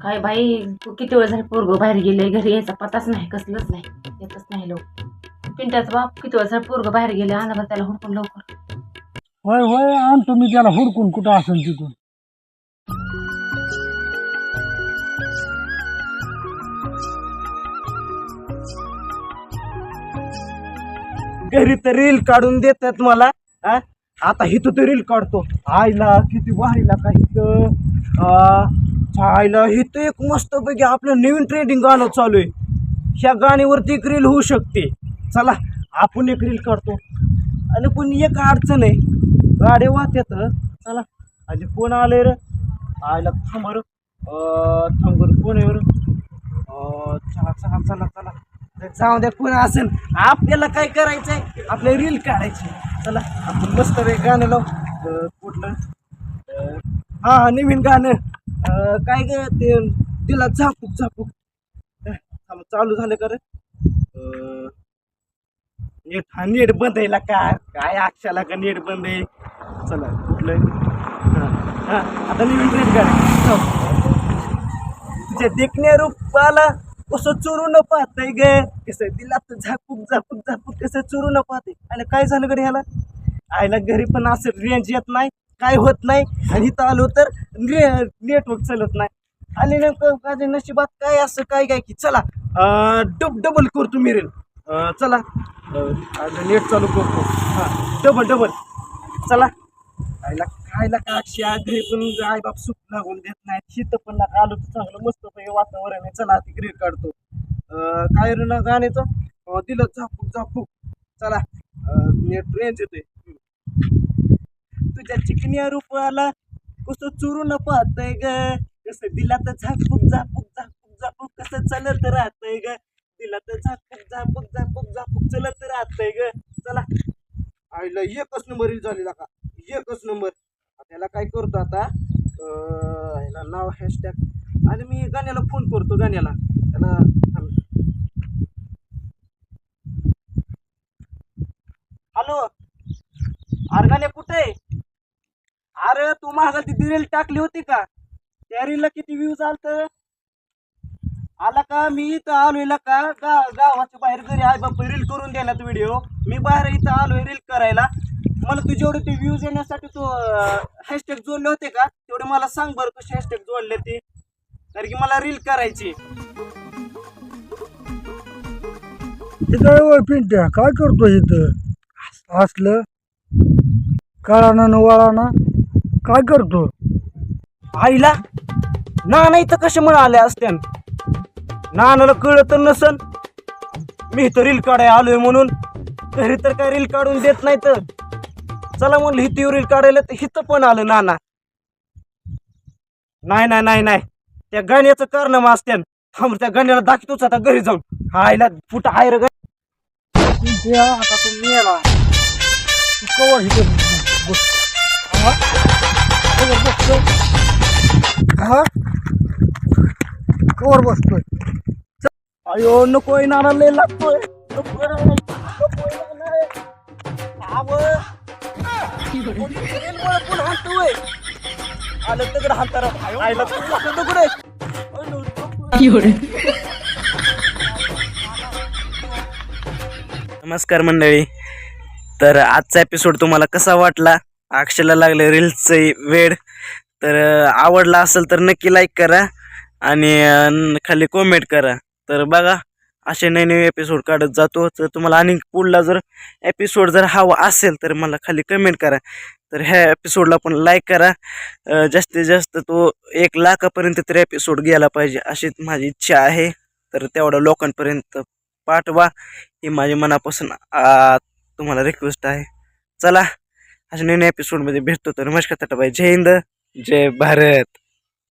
काय बाई तू किती वेळ झाली पोरग बाहेर गेले घरी यायचा पताच नाही कसलंच नाही. येतच नाही लोक पिंट्याचा बाप किती वेळ झाला पोरग बाहेर गेले आणा बरं त्याला हुडकून लवकर. होय होय आणतो मी त्याला हुडकून. कुठं असेल तिथून? घरी तर रील काढून देतात मला हा? आता हिथं तर रील काढतो. आईला किती वाहिला का इथं आ, आईला तर एक मस्तपैकी आपलं नवीन ट्रेंडिंग गाणं चालू आहे. ह्या गाण्यावरती एक रील होऊ शकते. चला आपण एक रील काढतो. आणि पण एक अडचण आहे. गाडे वाहत्यात चला. आणि कोण आले रे? आईला थांबर थांबर कोण आहे चला चला चला चला. जाऊ द्या कोण असेल. आपल्याला काय करायचंय? आपल्या रील काढायची. चला आपण मस्त रे गाणं लावू. कुठलं? हां हां नवीन गाणं. काय ग ते दिला झापूक झापूक. थांब, चालू झालं का रे? नेट हा नेट बंद आहे ला का? काय अक्षाला का नेट बंद आहे? चला कुठलं हां आता नवीन रेट काढ. तुझ्या देखण्या रूपाला कसं चोरून पाहतंय ग? कसं दिला तर झापूक झापूक झापूक कसं न पाहते आणि काय झालं कडे ह्याला? आईला घरी पण असं रेंज येत नाही. काय होत नाही. आणि इथं आलो तर नेटवर्क चालत नाही. आणि नेमकं माझ्या नशिबात काय असं काय काय की चला डब डबल करतो मिरेल चला. नेट चालू करतो. हां डबल डबल चला. आईला खायला का अक्षय घरी पण आई बाप सुख लागून देत नाही शीत पण ना आलो तर चांगलं मस्त वातावरण आहे. चला ती ग्रीड काढतो. काय रे ना गाण्याचं? दिलं झापूक झापूक चला. नेट रेंज येते तुझ्या चिकन्या रूपाला कसं चुरून पाहतय ग? कसं दिला तर झापूक झापूक झापूक झापूक कसं चालत राहतय ग? दिला तर झापूक झापूक झापूक झापूक चलत राहतय ग. चला. आईला एकच नंबर झालेला का? एकच नंबर. त्याला काय करतो आता? अं, ह्याला नाव हॅशटॅग आणि मी गाण्याला फोन करतो गाण्याला. त्याला हॅलो अरे गाण्या अरे तू मागा ती रील टाकली होती का? त्या रीलला किती व्ह्यूज आलत आला का? मी इथं आलोय का? गा गावाच्या बाहेर घरी आहे बाप रील करून देण्यात व्हिडिओ मी बाहेर इथं आलोय रील करायला. मला तू जेवढे ते व्ह्यूज येण्यासाठी तू हॅशटॅग जोडले होते का? तेवढे मला सांग बरं कसे हॅशटॅग जोडले ते. कारण की मला रील करायची इथं पिंट्या? काय करतो इथं? असलं? कळाना न वळाना? काय करतो? आईला? ना नाही तर कसे म्हणा आले असत्या नानाला कळत नसन. मी तर रील काढाय आलोय म्हणून. घरी तर काय रील काढून देत नाही तर. चला म्हणलं हिती रील काढायला तर हिथं पण आलं नाना. नाही नाही नाही नाही. त्या गाण्याचं कारण मग असत्यान. थांब त्या गाण्याला दाखवतोच आता घरी जाऊन. हा आईला फुट आहे रे ग. आता तू मेला. कवर हिथं कवर बसतोय. हा? कवर बसतोय. अयो नकोय नाना लय लागतोय. आलं. नमस्कार मंडळी. तर आजचा एपिसोड तुम्हाला कसा वाटला? अक्षयला लागले रील्सचं वेळ तर आवडला असेल तर नक्की लाईक करा आणि खाली कमेंट करा. तर बघा असे नवे नवे एपिसोड काढत जातो. तर तुम्हाला आणि पुढला जर एपिसोड जर हवा असेल तर मला खाली कमेंट करा. तर ह्या एपिसोडला पण लाईक करा. जास्तीत जास्त तो एक लाखापर्यंत तरी एपिसोड गेला पाहिजे अशी माझी इच्छा आहे. तर तेवढ्या लोकांपर्यंत पाठवा. ही माझी मनापासून तुम्हाला रिक्वेस्ट आहे. चला अशा नवीन एपिसोडमध्ये भेटतो. तर नमस्कार तटाबाई. जय हिंद. जय भारत.